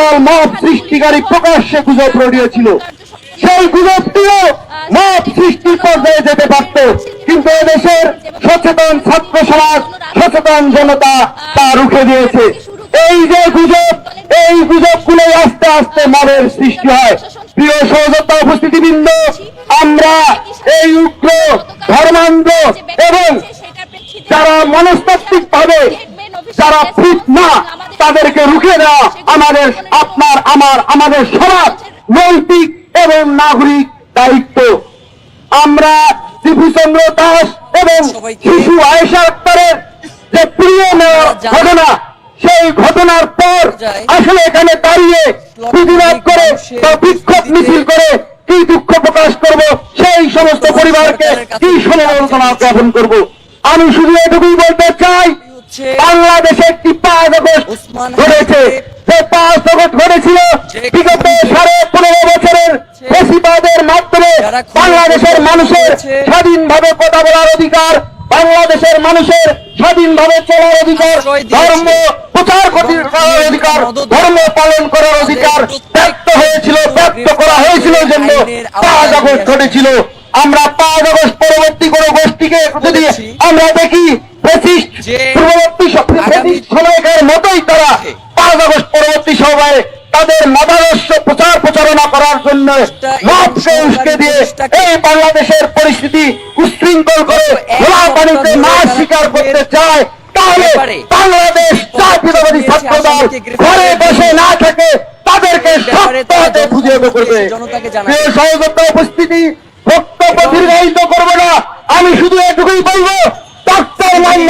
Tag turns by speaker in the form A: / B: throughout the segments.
A: একদল মত সৃষ্টিকারী প্রকাশ্যে গুজব রড়িয়েছিল সেই গুজবটিও মত সৃষ্টির পর্যায়ে যেতে পারত। কিন্তু এদেশের সচেতন ছাত্র সমাজ, সচেতন জনতা তা রুখে দিয়েছে। এই যে গুজব, এই গুজবগুলো আস্তে আস্তে মনের সৃষ্টি হয়। প্রিয় সহযোদ্ধা উপস্থিতিবৃন্দ, আমরা এই উগ্র, ধর্মান্ধ এবং যারা মনস্তাত্ত্বিক ভাবে যারা ফিট না তাদেরকে রুখে দেওয়া আমাদের আপনার আমার আমাদের সমাজ নৈতিক এবং নাগরিক দায়িত্ব। আমরা শিবুচন্দ্র দাস এবং শিশু আয়েশা আক্তারের যে প্রিয় নেওয়া ঘটনা সেই ঘটনার পর আসলে এখানে দাঁড়িয়ে প্রতিবাদ করে বা বিক্ষোভ মিছিল করে কি দুঃখ প্রকাশ করব সেই সমস্ত পরিবারকে কি সমবেদনা জ্ঞাপন করব? আমি শুধু এটুকুই বলতে চাই বাংলাদেশে একটি পাঁচ ঘটেছে। যে পাঁচ আগস্ট ঘটেছিল। বিগত সাড়ে পনেরো বছরের ফেসিবাদের মাধ্যমে বাংলাদেশের মানুষের স্বাধীনভাবে কথা বলার অধিকার বাংলাদেশের মানুষের স্বাধীনভাবে চলার অধিকার ধর্ম প্রচার করার অধিকার ধর্ম পালন করার অধিকার ব্যক্ত হয়েছিল ব্যক্ত করা হয়েছিল জন্য পাঁচ আগস্ট ঘটেছিল। আমরা পাঁচ আগস্ট পরবর্তী কোন গোষ্ঠীকে যদি আমরা দেখি ফ্যাসিস্ট পূর্ববর্তী স- ফ্যাসিস্ট মতোই তারা পাঁচ আগস্ট পরবর্তী সময়ে তাদের মতাদর্শ প্রচার প্রচারণা করার জন্য মতকে উস্কে দিয়ে এই বাংলাদেশের পরিস্থিতি উশৃঙ্খল করে খোলা পানিতে না স্বীকার করতে চায় তাহলে বাংলাদেশ জাতীয়তাবাদী ছাত্র দল ঘরে বসে না থাকে তাদেরকে সত্য হাতে খুঁজে করবে। সহযোগিতা উপস্থিতি বক্তব্য দীর্ঘায়িত করব না। আমি শুধু এটুকুই বলব ডক্টর মোহাম্মদ ইউনুস তিনি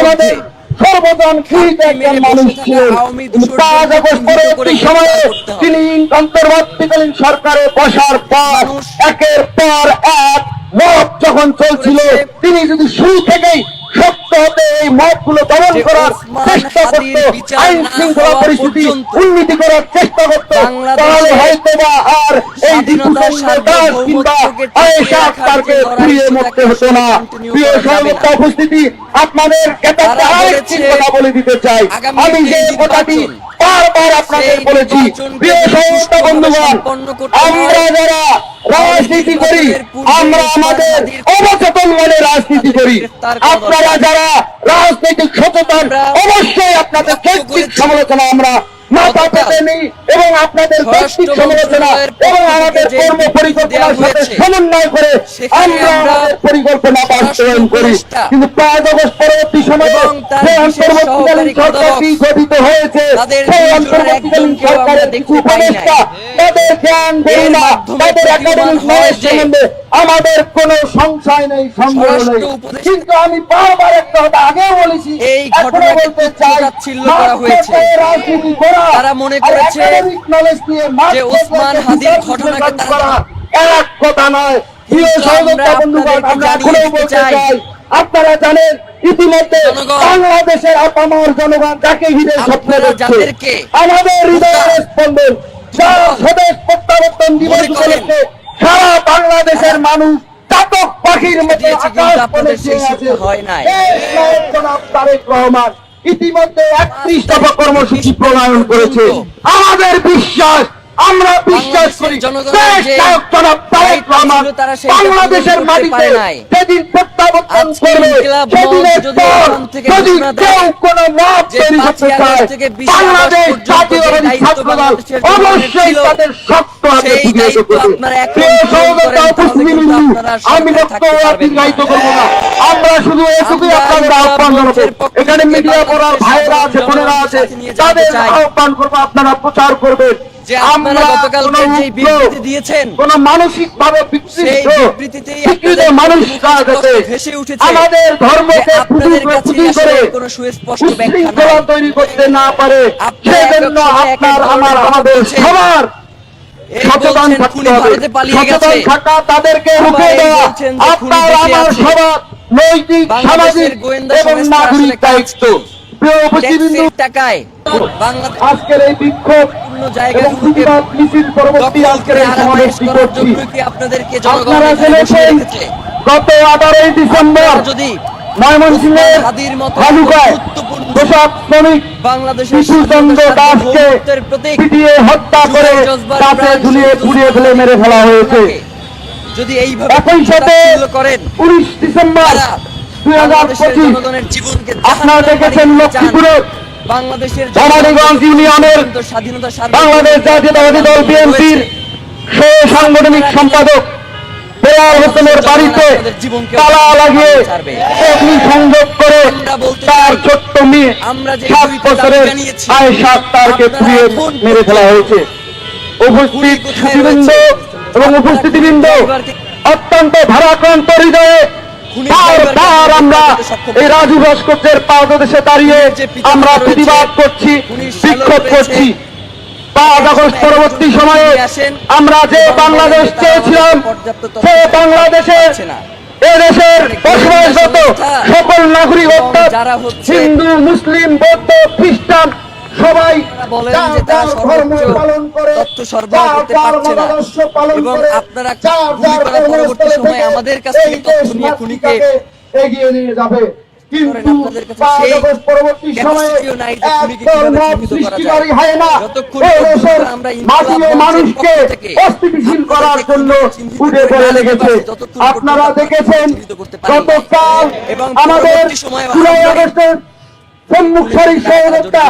A: আমাদের সর্বজন একজন মানুষ ছিলেন। তিনি পাঁচ আগস্ট পরবর্তী সময়ে তিনি অন্তর্বর্তীকালীন সরকারে বসার পর একের পর এক মত যখন চলছিল তিনি যদি শুরু থেকেই সত্য হতে এই মতগুলো দমন করার চেষ্টা করত আইন শৃঙ্খলা পরিস্থিতি উন্নতি করার চেষ্টা করত তাহলে হয়তো বা আর এই দীপুচন্দ্র দাস কিংবা আয়েশা আক্তারকে ফিরিয়ে মরতে হতো না। প্রিয় সহযোগিতা উপস্থিতি আপনাদের ক্ষেত্রে আরেকটি কথা বলে দিতে চাই। আমি যে কথাটি বারবার আপনাদের বলেছি। প্রিয় সহযোগিতা বন্ধুগণ আমরা যারা রাজনীতি করি আমরা আমাদের অবচেতন মনে রাজনীতি করি। আপনারা যারা রাজনৈতিক সচেতন অবশ্যই আপনাদের সমালোচনা আমরা পেতে নিই এবং আপনাদের ব্যক্তিক সমালোচনা এবং আমাদের কর্ম পরিকল্পনার সাথে সমন্বয় করে আমরা আমাদের পরিকল্পনা বাস্তবায়ন করি। কিন্তু পাঁচ আগস্ট পরবর্তী সময়ে যে অন্তর্বর্তীকালীন সরকারটি গঠিত হয়েছে? সেই অন্তর্বর্তীকালীন সরকারের উপদেষ্টা তাদের জ্ঞান গরিমা তাদের একাডেমিক নলেজ সম্বন্ধে আমাদের কোনো সংশয় নেই সন্দেহ নেই কিন্তু আমি বারবার একটা কথা আগেও বলেছি
B: এই ঘটনাকে
A: বলতে চাই
B: করা হয়েছে।
A: রাজনীতি করা
B: তারা মনে করেছে যে ওসমান হাদির ঘটনাকে তারা-
A: এক কথা নয় প্রিয় সহযোগিতা বন্ধুগণ আমরা
B: এখনও
A: বলতে
B: চাই।
A: আপনারা জানেন ইতিমধ্যে বাংলাদেশের আপামর জনগণ যাকে ঘিরে স্বপ্ন দেখছে আমাদের হৃদয়ের স্পন্দন যারা স্বদেশ প্রত্যাবর্তন দিবস উপলক্ষে সারা বাংলাদেশের মানুষ চাতক পাখির মতো আকাশ
B: আপনাদের সেই সুযোগ হয় নাই।
A: তারেক রহমান ইতিমধ্যে একত্রিশ দফা কর্মসূচি প্রণয়ন করেছে আমাদের বিশ্বাস আমরা বিশ্বাস করি
B: বাংলাদেশের
A: মাটিতে সেদিন প্রত্যাবর্তন করবে। সেদিনের পর যদি কেউ কোনো মত তৈরি করতে চায় বাংলাদেশ জাতীয়বাদী ছাত্রদল অবশ্যই তাদের শক্ত হাতে বুঝিয়ে আমি বক্তব্য দীর্ঘায়িত করব না। আমরা শুধু এটুকুই আপনাদের আহ্বান
B: পক্ষ
A: এখানে মিডিয়া পড়ার ভাইরা আছে বোনেরা আছে তাদের আহ্বান করব আপনারা প্রচার করবেন।
B: যে আপনারা গতকালকে যে বিবৃতি দিয়েছেন।
A: কোন মানসিক ভাবে
B: সেই বিবৃতিতেই স্পষ্ট ভেসে উঠেছে
A: আমাদের ধর্মকে
B: আপনাদের কাছে
A: করে
B: কোনো সুস্পষ্ট ব্যাখ্যা
A: তৈরি করতে না পারে। সেজন্য আপনার আমার আমাদের সবার সচেতন থাকতে হবে। সচেতন থাকা তাদেরকে রুখে দেওয়া। আপনার আমার সবার নৈতিক সামাজিক এবং নাগরিক দায়িত্ব।
B: টাকায়
A: আজকের এই বিক্ষোভ গত আঠারোই ডিসেম্বর
B: যদি
A: ময়মনসিংহের
B: গুরুত্বপূর্ণ
A: পোশাক শ্রমিক শিশুচন্দ্র দাসকে পিটিয়ে হত্যা করে তাকে ঝুলিয়ে পুড়িয়ে ফেলে মেরে ফেলা হয়েছে।
B: যদি এইভাবে
A: একই সাথে উনিশ ডিসেম্বর দুই হাজার পঁচিশ আপনারা দেখেছেন
B: বানিয়ে দিতে চান।
A: লক্ষ্মীপুরে
B: বাংলাদেশের
A: ভবানীগঞ্জ ইউনিয়নের
B: কিন্তু
A: বাংলাদেশ জাতীয়তাবাদী দল বিএনপির সাংগঠনিক সম্পাদক বেলাল হোসেনের বাড়িতে তালা লাগিয়ে অগ্নি সংযোগ করে তার ছোট্ট মেয়ে সাত বছরের
B: দাবি
A: তারকে পুড়িয়ে মেরে ফেলা হয়েছে। উপস্থিত
B: কোথায়
A: এবং উপস্থিতিবৃন্দ অত্যন্ত ভারাক্রান্ত হৃদয়ে আমরা
B: ধরতে সক্ষম
A: এই রাজু ভাস্কর্যের পাদদেশে দাঁড়িয়ে
B: যে
A: আমরা প্রতিবাদ করছি বিক্ষোভ করছি। পাঁচ আগস্ট পরবর্তী সময়ে আমরা যে বাংলাদেশ চেয়েছিলাম সে বাংলাদেশে। এদেশের বসবাসরত সকল নাগরিক অর্থাৎ হিন্দু মুসলিম বৌদ্ধ খ্রিস্টান সবাই
B: বলেন যে তারা সর্বোচ্চ পারছে না। এবং আপনারা পরবর্তী সময়ে আমাদের কাছ থেকে তথ্য নিয়ে খুনিকে
A: এগিয়ে নিয়ে যাবে কিন্তু পরবর্তী সময়ে। সৃষ্টিকারী হয় না মানুষকে অস্থিতিশীল করার জন্য উঠে পড়ে লেগেছে আপনারা দেখেছেন। গতকাল
B: এবং
A: আমাদের
B: সময়ে
A: জুলাই আগস্টের সম্মুখ সারির সহযোগিতা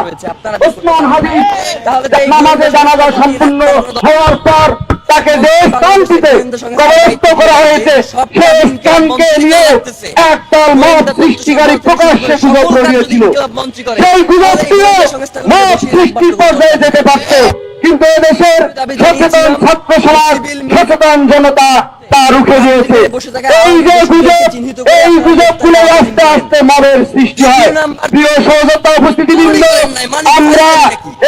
A: ওসমান হাবিব
B: তাহলে তো এই
A: নামাজে জানাজা সম্পূর্ণ হওয়ার পর তাকে যে স্থানটিতে কবরস্থ করা হয়েছে সেই স্থানকে নিয়ে একদল মত সৃষ্টিকারী প্রকাশ্যে গুজব রড়িয়েছিল সেই গুজবটিও মত সৃষ্টির পর্যায়ে যেতে পারত। কিন্তু এদেশের সচেতন ছাত্র সমাজ সচেতন জনতা তা রুখে দিয়েছে এই যে গুজব এই গুজবগুলো আস্তে আস্তে মনের সৃষ্টি হয়। প্রিয় সহযোগিতা উপস্থিতিবৃন্দ আমরা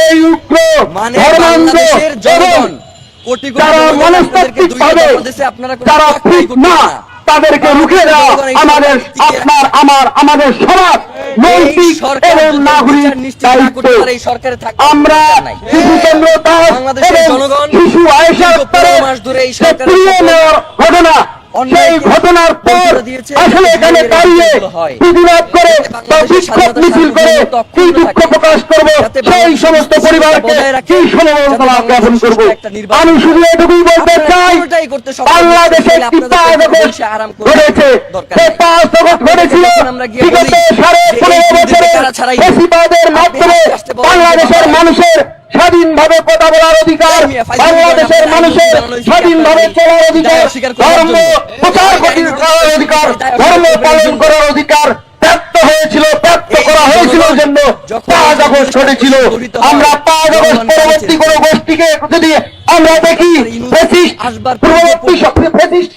A: এই উগ্র
B: মানে
A: ধর্মান্ধ এবং যারা মনস্তাত্ত্বিক ভাবে
B: আপনারা
A: যারা ঠিক না। তাদেরকে রুখে দেওয়া আমাদের আপনার আমার আমাদের সমাজ নৈতিক এবং নাগরিক দায়িত্ব। আমরা শিশুচন্দ্র দাস এবং শিশু আয়েশা ঘটনা। সেই ঘটনার পর আসলে এখানে দাঁড়িয়ে প্রতিবাদ করে বা বিক্ষোভ মিছিল করে কি দুঃখ প্রকাশ করব সেই সমস্ত পরিবারকে কি সমবেদনা জ্ঞাপন করব। আমি শুধু এটুকুই বলতে চাই বাংলাদেশে একটি পাঁচ আগস্ট ঘটেছে?
B: দরকার
A: সে পাঁচ আগস্ট ঘটেছিল বিগত সাড়ে পনেরো বছরে ফ্যাসিবাদের মাধ্যমে বাংলাদেশের মানুষের স্বাধীনভাবে কথা বলার অধিকার বাংলাদেশের মানুষের স্বাধীনভাবে চলার অধিকার ধর্ম প্রচার করার অধিকার ধর্ম পালন করার অধিকার ব্যক্ত হয়েছিল ব্যক্ত করা হয়েছিল জন্য পাঁচ আগস্ট ঘটেছিল। আমরা পাঁচ আগস্ট পরবর্তী। কোনো গোষ্ঠীকে যদি আমরা দেখি পূর্ববর্তী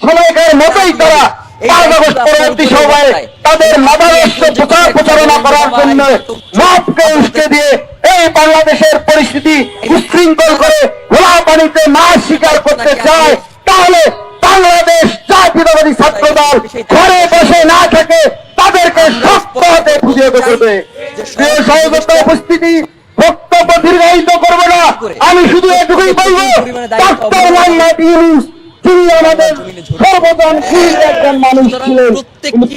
A: সময়কার মতোই তারা পাঁচ আগস্ট পরবর্তী সময়ে তাদের মাদারস্য প্রচার প্রচারণা করার জন্য
B: একজন
A: মাপকে পরিস্থিতি উশৃঙ্খল করে ঘোলা পানিতে না স্বীকার করতে চায় তাহলে বাংলাদেশ জাতীয়তাবাদী ছাত্র দল ঘরে বসে না থাকে তাদেরকে শক্ত হাতে খুঁজে করবে সহযোগিতা উপস্থিতি বক্তব্য দীর্ঘায়িত করব না। আমি শুধু এটুকুই বলব ডাক্তার মোহাম্মদ ইউনুস তিনি আমাদের সর্বজন একজন মানুষ ছিলেন।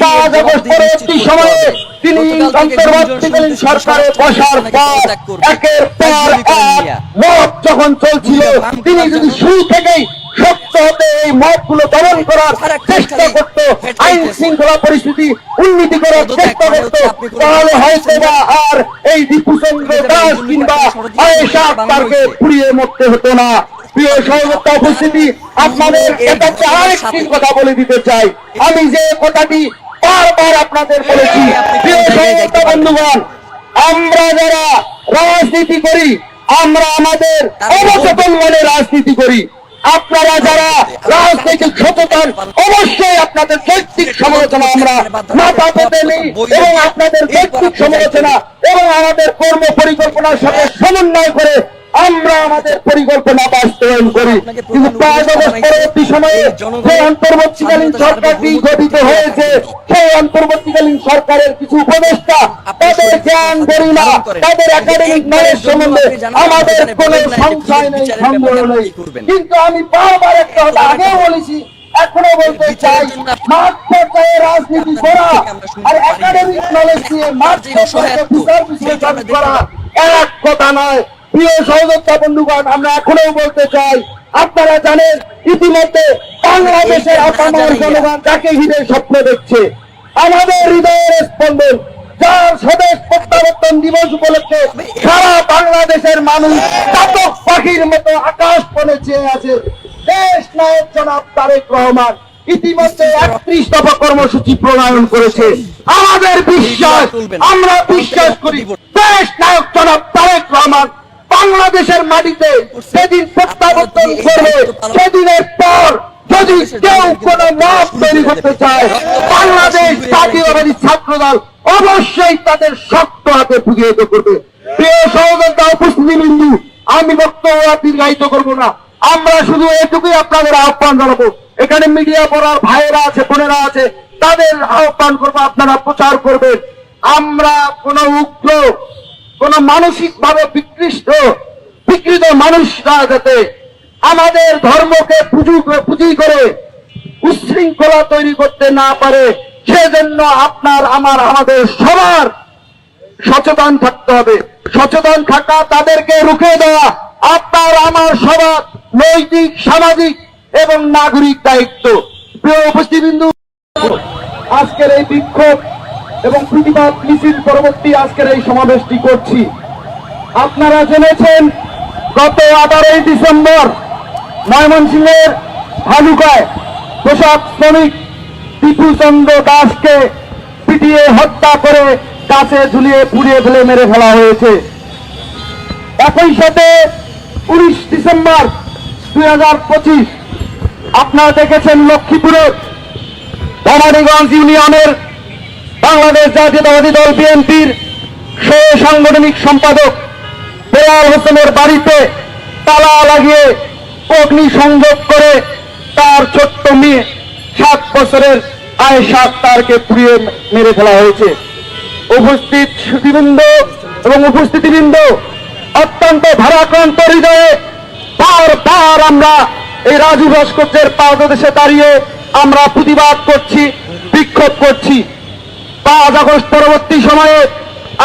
A: পাঁচ আগস্ট পরবর্তী সময়ে তিনি অন্তর্বর্তীকালীন সরকারে বসার পর একের পর এক মত যখন চলছিল তিনি যদি শুরু থেকেই শক্ত হতে এই মতগুলো দমন করার চেষ্টা করত আইন শৃঙ্খলা পরিস্থিতি উন্নতি করার চেষ্টা করত তাহলে হয়তো বা আর এই দীপুচন্দ্র দাস কিংবা আয়েশা আক্তারকে পুড়িয়ে মরতে হতো না। প্রিয় সহযোগিতা উপস্থিতি আপনাদের এটাতে আরেকটি কথা বলে দিতে চাই। আমি যে কথাটি বারবার আপনাদের বলেছি বন্ধুগণ আমরা যারা রাজনীতি করি আমরা আমাদের অবচেতন মনে রাজনীতি করি। আপনারা যারা রাজনৈতিক সচেতন অবশ্যই আপনাদের ব্যক্তিক সমালোচনা আমরা মাথা পেতে নেই এবং আপনাদের ব্যক্তিক সমালোচনা এবং আমাদের কর্ম পরিকল্পনার সাথে সমন্বয় করে আমরা আমাদের পরিকল্পনা বাস্তবায়ন করি। কিন্তু পাঁচ আগস্ট পরবর্তী সময়ে যে অন্তর্বর্তীকালীন সরকারটি গঠিত হয়েছে। সেই অন্তর্বর্তীকালীন সরকারের কিছু উপদেষ্টা তাদের জ্ঞান গরিমা তাদের একাডেমিক নলেজ সম্বন্ধে আমাদের কোনো সংশয় নেই সন্দেহ নেই। কিন্তু আমি বারবার একটা কথা আগেও বলেছি এখনও বলতে চাই মাঠ পর্যায়ে রাজনীতি করা আর একাডেমিক নলেজ দিয়ে মাঠ পর্যায়ে বিচার বিশ্লেষণ করা এক কথা নয়। প্রিয় সহযোদ্ধা বন্ধুগণ আমরা এখনও বলতে চাই আপনারা জানেন ইতিমধ্যে বাংলাদেশের আপামর জনগণ যাকে ঘিরে স্বপ্ন দেখছে আমাদের হৃদয়ের স্পন্দন যার স্বদেশ প্রত্যাবর্তন দিবস উপলক্ষে সারা বাংলাদেশের মানুষ চাতক পাখির মতো আকাশ পনে চেয়ে আছে। দেশ নায়ক জনাব তারেক রহমান ইতিমধ্যে একত্রিশ দফা কর্মসূচি প্রণয়ন করেছে। আমাদের বিশ্বাস আমরা বিশ্বাস করি দেশ নায়ক জনাব তারেক রহমান বাংলাদেশের মাটিতে সেদিন প্রত্যাবর্তন করবে। সেদিনের পর যদি কেউ কোন মত তৈরি করতে চায়, বাংলাদেশ জাতীয়বাদী ছাত্রদল অবশ্যই তাদের শক্ত হাতে প্রতিহত করবে। প্রিয় সহযোগিতা উপস্থিতি বিন্দু আমি বক্তব্য দীর্ঘায়িত করব না। আমরা শুধু এটুকুই আপনাদের আহ্বান জানাব। এখানে মিডিয়া পড়ার ভাইয়েরা আছে, বোনেরা আছে, তাদের আহ্বান করব, আপনারা প্রচার করবেন। আমরা কোন উগ্র, কোন মানসিক ভাবে বিকৃষ্ট বিকৃত মানুষরা যাতে আমাদের ধর্মকে পুঁজি করে উশৃঙ্খলা তৈরি করতে না পারে, সেজন্য আপনার, আমার, আমাদের সবার সচেতন থাকতে হবে। সচেতন থাকা তাদেরকে রুখে দেওয়া আপনার, আমার সবার নৈতিক, সামাজিক এবং নাগরিক দায়িত্ব। প্রিয় উপস্থিতিবৃন্দু, আজকের এই বিক্ষোভ এবং প্রতিবাদ মিছিল পরবর্তী আজকের এই সমাবেশটি করছি। আপনারা জেনেছেন, গত আঠারোই ডিসেম্বর ময়মনসিংহের ভালুকায় পোশাক শ্রমিক টিপু চন্দ্র দাসকে পিটিয়ে হত্যা করে কাছে ঝুলিয়ে পুড়িয়ে ফেলে মেরে ফেলা হয়েছে। একই সাথে উনিশ ডিসেম্বর দুই হাজার পঁচিশ, আপনারা দেখেছেন লক্ষ্মীপুরের ভবানীগঞ্জ ইউনিয়নের বাংলাদেশ জাতীয়তাবাদী দল বিএনপির সহ সাংগঠনিক সম্পাদক বেলাল হোসেনের বাড়িতে তালা লাগিয়ে অগ্নি সংযোগ করে তার ছোট্ট মেয়ে সাত বছরের আয়েশা তারকে পুড়িয়ে মেরে ফেলা হয়েছে। উপস্থিত সুদীবৃন্দ এবং উপস্থিতিবৃন্দ অত্যন্ত ভারাক্রান্ত হৃদয়ে বারবার আমরা এই রাজু ভাস্কর্যের পাদদেশে দাঁড়িয়ে আমরা প্রতিবাদ করছি, বিক্ষোভ করছি। পাঁচ আগস্ট পরবর্তী সময়ে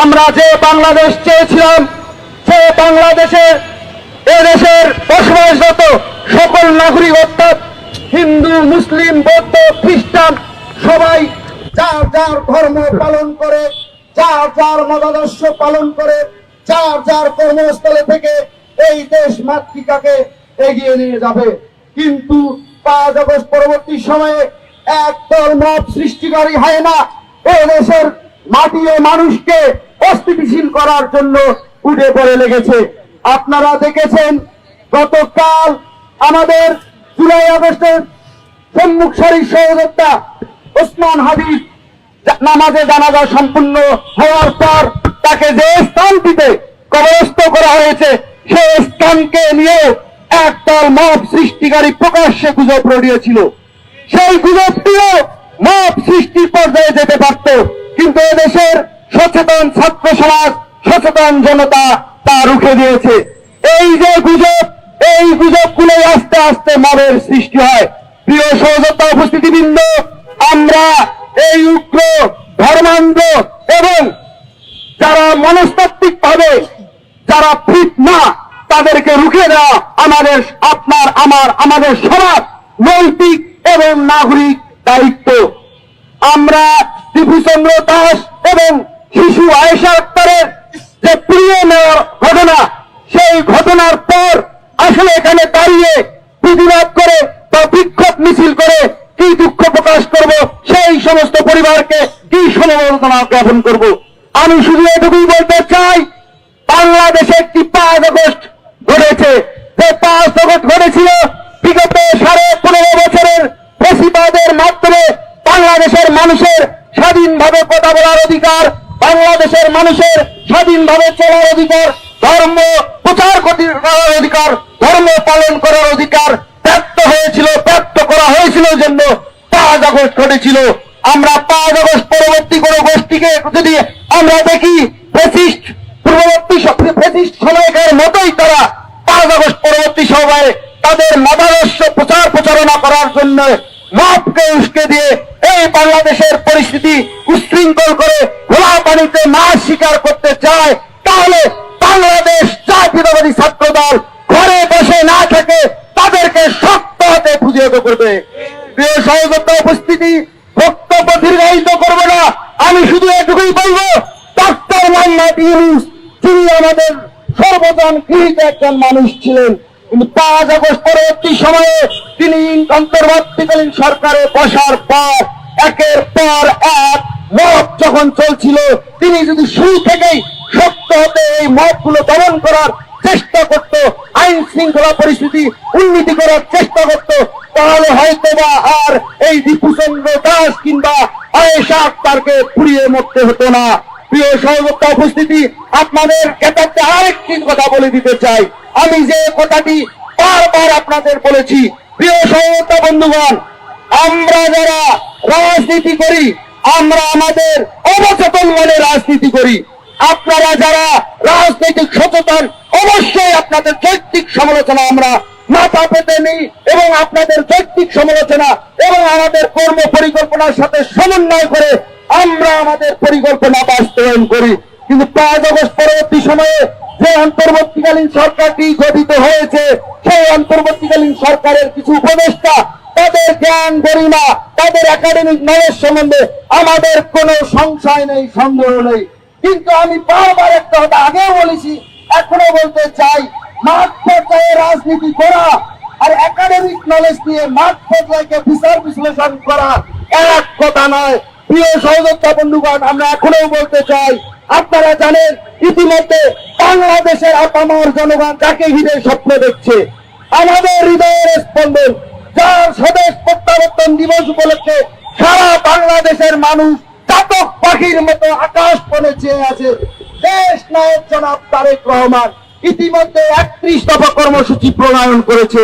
A: আমরা যে বাংলাদেশ চেয়েছিলাম সে বাংলাদেশে এদেশের বসবাসরত সকল নাগরিক, অর্থাৎ হিন্দু, মুসলিম, বৌদ্ধ, খ্রিস্টান, সবাই যার যার ধর্ম পালন করে, যার যার মতাদর্শ পালন করে, যার যার কর্মস্থলে থেকে এই দেশ মাতৃকাকে এগিয়ে নিয়ে যাবে। কিন্তু পাঁচ আগস্ট পরবর্তী সময়ে একদল মত সৃষ্টিকারী হয় না। এ দেশের মাটি মানুষকে অস্থিতিশীল করার জন্য উঠে পড়ে লেগেছে। আপনারা দেখেছেন, গতকাল আমাদের জুলাই আগস্টের সম্মুখ সারির সহযোদ্ধা ওসমান হাবিব নামাজে জানাজা সম্পূর্ণ হওয়ার পর তাকে যে স্থানটিতে কবরস্থ করা হয়েছে, সেই স্থানকে নিয়ে একদল মত সৃষ্টিকারী প্রকাশ্যে গুজব রড়িয়েছিল সেই গুজবটিও মত সৃষ্টির পর্যায়ে যেতে পারত, কিন্তু এদেশের সচেতন ছাত্র সমাজ সচেতন জনতা তা রুখে দিয়েছে। এই যে গুজব, এই গুজব গুজবগুলোই আস্তে আস্তে মবের সৃষ্টি হয়। প্রিয় সহযোদ্ধা উপস্থিতিবৃন্দ, আমরা এই উগ্র ধর্মান্ধ এবং যারা মনস্তাত্ত্বিক ভাবে যারা ফিট না, তাদেরকে রুখে দেওয়া আমাদের আপনার, আমার, আমাদের সবার নৈতিক এবং নাগরিক দায়িত্ব। আমরা টিপুচন্দ্র দাস এবং শিশু আয়েশা আক্তারের যে প্রিয় নেওয়ার ঘটনা, সেই ঘটনার পর আসলে এখানে দাঁড়িয়ে প্রতিবাদ করে বা বিক্ষোভ মিছিল করে কি দুঃখ প্রকাশ করব, সেই সমস্ত পরিবারকে কি সমবেদনা জ্ঞাপন করব। আমি শুধু এটুকুই বলতে চাই, বাংলাদেশে একটি পাঁচ আগস্ট ঘটেছে। যে পাঁচ আগস্ট ঘটেছিল, বিগত সাড়ে পনেরো বছরের ফেসিবাদের মাধ্যমে বাংলাদেশের মানুষের স্বাধীনভাবে কথা বলার অধিকার বাংলাদেশের মানুষের স্বাধীনভাবে চলার অধিকার, ধর্ম প্রচার করার অধিকার, ধর্ম পালন করার অধিকার ব্যক্ত হয়েছিল, ব্যক্ত করা হয়েছিল জন্য পাঁচ আগস্ট ঘটেছিল। আমরা পাঁচ আগস্ট পরবর্তী কোন গোষ্ঠীকে যদি আমরা দেখি ফেসিস্ট পূর্ববর্তী ফেসিস্ট সময়কার মতোই তারা পাঁচ আগস্ট পরবর্তী সময়ে তাদের মতাদর্শ প্রচার প্রচারণা করার জন্য মাপকে উস্কে দিয়ে এই বাংলাদেশের পরিস্থিতি করে ঘোলা পানিতে মাছ শিকার করতে চায়, তাহলে বাংলাদেশ জাতীয়তাবাদী ছাত্র দল ঘরে বসে না থেকে তাদেরকে শক্ত হাতে প্রতিহত করবে। প্রিয় সহযোগিতা উপস্থিতি, বক্তব্য দীর্ঘায়িত করব না, আমি শুধু এটুকুই বলব, ডাক্তার মোহাম্মদ ইউনুস তিনি আমাদের সর্বজন গৃহীত একজন মানুষ ছিলেন, কিন্তু পাঁচ আগস্ট পরবর্তী সময়ে তিনি অন্তর্বর্তীকালীন সরকারে বসার পর, একের পর এক মত যখন চলছিল, তিনি যদি শুরু থেকেই শক্ত হতে এই মতগুলো দমন করার চেষ্টা করত, আইন শৃঙ্খলা পরিস্থিতি উন্নতি করার চেষ্টা করত, তাহলে হয়তো বা আর এই দীপুচন্দ্র দাস কিংবা আয়েশা আক্তারকে পুড়িয়ে মরতে হতো না। প্রিয় সহযোগিতা উপস্থিতি, আপনাদের ক্ষেত্রে আরেকটি কথা বলে দিতে চাই। আমি যে কথাটি বারবার আপনাদের বলেছি, প্রিয় সহযোগিতা বন্ধুগণ, আমরা যারা রাজনীতি করি আমরা আমাদের অবচেতন মনে রাজনীতি করি। আপনারা যারা রাজনৈতিক সচেতন, অবশ্যই আপনাদের যৌক্তিক সমালোচনা আমরা মাথা পেতে নিই এবং আপনাদের যৌক্তিক সমালোচনা এবং আমাদের কর্ম পরিকল্পনার সাথে সমন্বয় করে আমরা আমাদের পরিকল্পনা বাস্তবায়ন করি। কিন্তু পাঁচ আগস্ট পরবর্তী সময়ে যে অন্তর্বর্তীকালীন সরকারটি গঠিত হয়েছে, সেই অন্তর্বর্তীকালীন সরকারের কিছু উপদেষ্টা তাদের জ্ঞান গরিমা, তাদের একাডেমিক নলেজ সম্বন্ধে আমাদের কোনো সংশয় নেই, সন্দেহ নেই। কিন্তু আমি বারবার একটা কথা আগেও বলেছি, এখনও বলতে চাই, মাঠ পর্যায়ে রাজনীতি করা আর একাডেমিক নলেজ দিয়ে মাঠ পর্যায়কে বিচার বিশ্লেষণ করা এক কথা নয়। প্রিয় সহযোগিতা বন্ধুগণ, আমরা এখনও বলতে চাই, আপনারা জানেন, ইতিমধ্যে বাংলাদেশের আপামর জনগণ যাকে ঘিরে স্বপ্ন দেখছে, আমাদের হৃদয়ের স্পন্দন যার স্বদেশ প্রত্যাবর্তন দিবস উপলক্ষে সারা বাংলাদেশের মানুষ চাতক পাখির মতো আকাশ পনে চেয়ে আছে। দেশ নায়ক জনাব তারেক রহমান ইতিমধ্যে একত্রিশ দফা কর্মসূচি প্রণয়ন করেছে।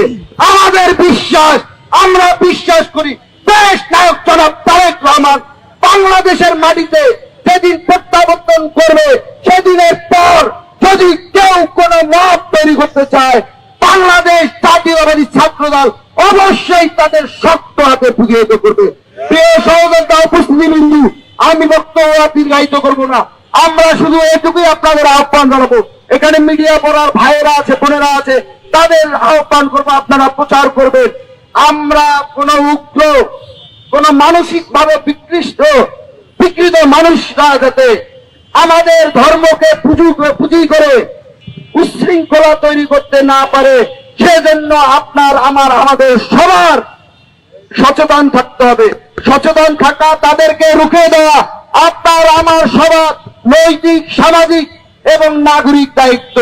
A: আমাদের বিশ্বাস, আমরা বিশ্বাস করি দেশ নায়ক জনাব তারেক রহমান বাংলাদেশের মাটিতে যেদিন প্রত্যাবর্তন করবে, সেদিনের পর যদি কেউ কোনো মত তৈরি করতে চায়, বাংলাদেশ জাতীয়বাদী ছাত্র দল অবশ্যই তাদের শক্ত হাতে প্রতিহত করবে প্রিয় সহযোগিতা উপস্থিতি বিন্দু, আমি বক্তব্য দীর্ঘায়িত করব না। আমরা শুধু এটুকুই আপনাদের আহ্বান জানাব। এখানে মিডিয়া পড়ার ভাইয়েরা আছে, বোনেরা আছে, তাদের আহ্বান করব, আপনারা প্রচার করবেন। আমরা কোন উগ্র, কোন মানসিক ভাবে বিকৃষ্ট, বিকৃত মানুষরা যাতে আমাদের ধর্মকে পুজো, পুঁজি করে উশৃঙ্খলা তৈরি করতে না পারে। সেজন্য আপনার, আমার, আমাদের সবার সচেতন থাকতে হবে। সচেতন থাকা তাদেরকে রুখে দেওয়া আপনার, আমার সবার নৈতিক, সামাজিক এবং নাগরিক দায়িত্ব।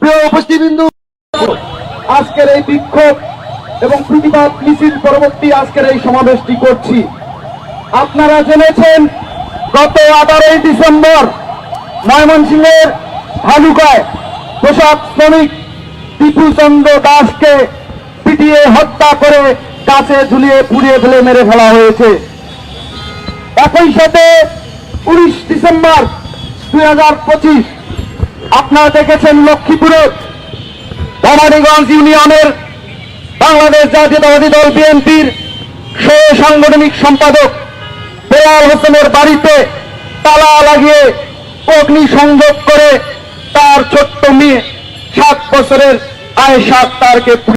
A: প্রিয় উপস্থিতিবিন্দু, আজকের এই বিক্ষোভ এবং প্রতিবাদ মিছিল পরবর্তী আজকের এই সমাবেশটি করছি। আপনারা জেনেছেন, গত আঠারোই ডিসেম্বর ময়মনসিংহের ভালুকায় পোশাক শ্রমিক টিপুচন্দ্র দাসকে পিটিয়ে হত্যা করে কাছে ঝুলিয়ে পুড়িয়ে ফেলে মেরে ফেলা হয়েছে। একই সাথে উনিশ ডিসেম্বর দুই হাজার পঁচিশ, আপনারা দেখেছেন লক্ষ্মীপুরে ভবানীগঞ্জ ইউনিয়নের বাংলাদেশ জাতীয়তাবাদী দল বিএনপির সহ সাংগঠনিক সম্পাদক বেলাল হোসেনের বাড়িতে তালা লাগিয়ে অগ্নি সংযোগ করে তার ছোট্ট মেয়ে সাত বছরের আয়েশা তারকে